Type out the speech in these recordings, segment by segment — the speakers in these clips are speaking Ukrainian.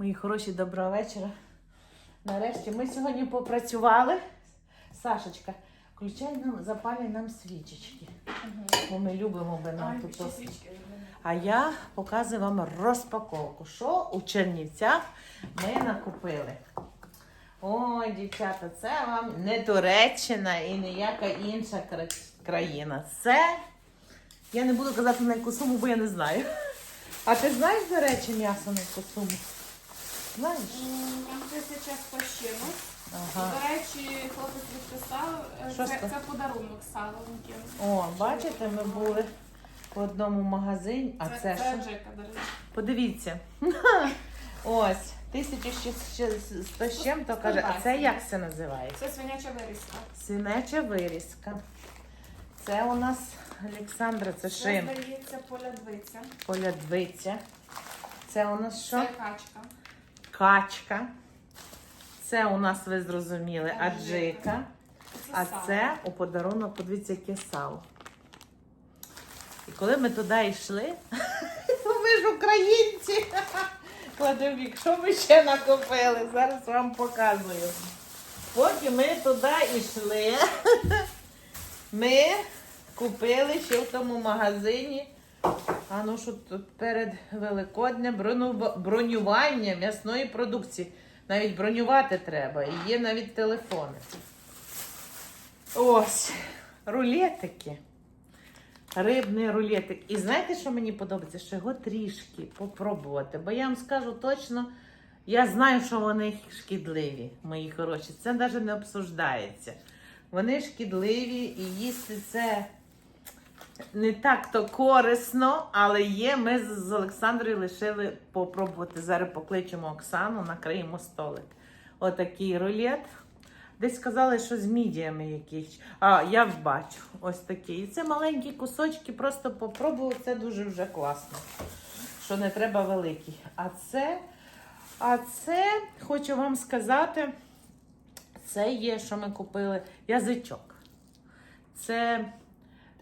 Мої хороші, доброго вечора. Нарешті ми сьогодні попрацювали. Сашечка, включай нам, запалюй нам свічечки. Бо ми любимо би нам тут. А я показую вам розпаковку. Що у Чернівцях ми накупили. Ой, дівчата, це вам не Туреччина і ніяка інша країна. Це я не буду казати на яку суму, бо я не знаю. А ти знаєш, до речі, м'ясо на яку суму? Знаєш? Там тисяча з пощину. Ага. До речі, хлопець відписав, е, Що це, це? це подарунок салонки. О, бачите, ми були в одному магазині, а це, це, що? Джека, до речі. Подивіться. Ось, 1100 з чим-то каже, а це як це називається? Це свиняча вирізка. Синеча вирізка. Це у нас Олександра, це Це, шин, здається, полядвиця. полядвиця. Це у нас що? Це качка. Качка. Це у нас, ви зрозуміли, аджика. А це у подарунок, подивіться, яке сало. І коли ми туди йшли, то ми ж українці. Кладовік, що ми ще накопили? Зараз вам показую. Поки ми туди йшли, ми купили ще в тому магазині. А ну що тут перед Великоднем броню- бронювання м'ясної продукції. Навіть бронювати треба. І є навіть телефони. Ось, рулетики. Рибний рулетик. І знаєте, що мені подобається? Що його трішки попробувати. Бо я вам скажу точно, я знаю, що вони шкідливі, мої хороші. Це навіть не обсуждається. Вони шкідливі і їсти це не так то корисно, але є. Ми з Олександрою лишили попробувати. Зараз покличемо Оксану, накриємо столик. Отакий рулет. Десь сказали, що з мідіями якісь. А, я бачу. Ось такі. І це маленькі кусочки, просто попробую. Це дуже вже класно. Що не треба великі. А це, а це, хочу вам сказати, це є, що ми купили язичок. Це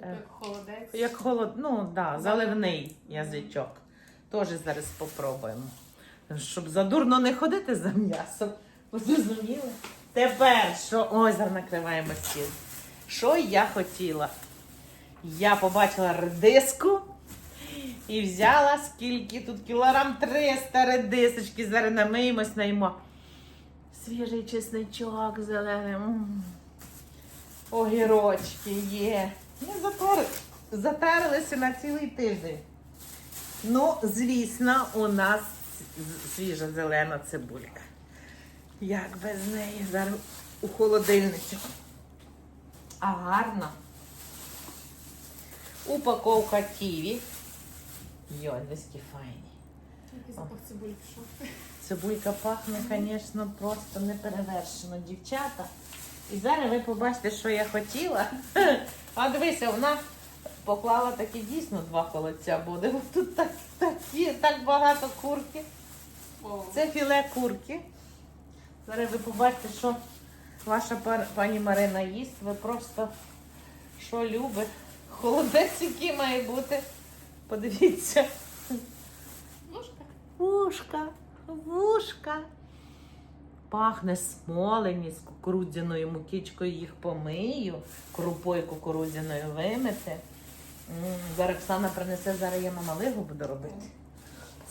Як холодець. як холод, ну да, заливний язичок. Теж зараз спробуємо. Щоб задурно не ходити за м'ясом. Ви Зрозуміли? Тепер що. Ой, зараз накриваємо стіл. Що я хотіла? Я побачила редиску і взяла скільки тут кілограм 300 редисочки. Зараз намиємось, наїмо. Свіжий чесничок зелений. Огірочки є. Затар... затарилися на цілий тиждень. Ну, звісно, у нас свіжа зелена цибулька. Як без неї зараз у холодильнику. А гарно. Упаковка ківі. Йой, диски файні. Який запах цибулі пішов. Цибулька пахне, звісно, просто неперевершено, дівчата. І зараз ви побачите, що я хотіла. А дивися, вона поклала такі дійсно два холодця буде. Тут так, такі, так багато курки. О, Це філе курки. Зараз ви побачите, що ваша пар- пані Марина їсть. Ви просто що любить. Холодець, який має бути. Подивіться. Ложка. Вушка, вушка. Пахне смолені з кукурудзяною мукичкою їх помию, крупою кукурудзяною вимити. Зараз Оксана принесе, зараз я мамалигу буду робити.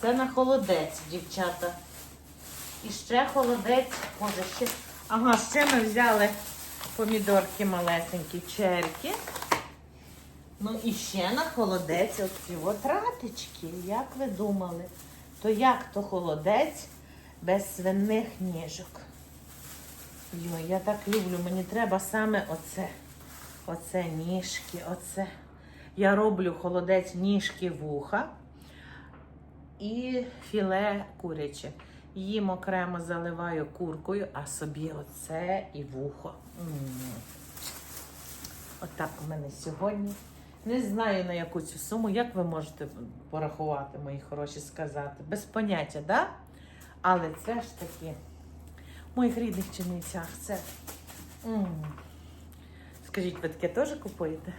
Це на холодець, дівчата. І ще холодець, може ще. Ага, ще ми взяли помідорки малесенькі, черки. Ну і ще на холодець оці от. Як ви думали? То як то холодець без свиних ніжок? Йой, я так люблю, мені треба саме оце. Оце ніжки, оце. Я роблю холодець ніжки вуха і філе куряче. Їм окремо заливаю куркою, а собі оце і вухо. Отак у мене сьогодні. Не знаю на яку цю суму. Як ви можете порахувати, мої хороші, сказати? Без поняття, да? Але це ж таки в моїх рідних чиницях це. м. Скажіть, ви таке теж купуєте?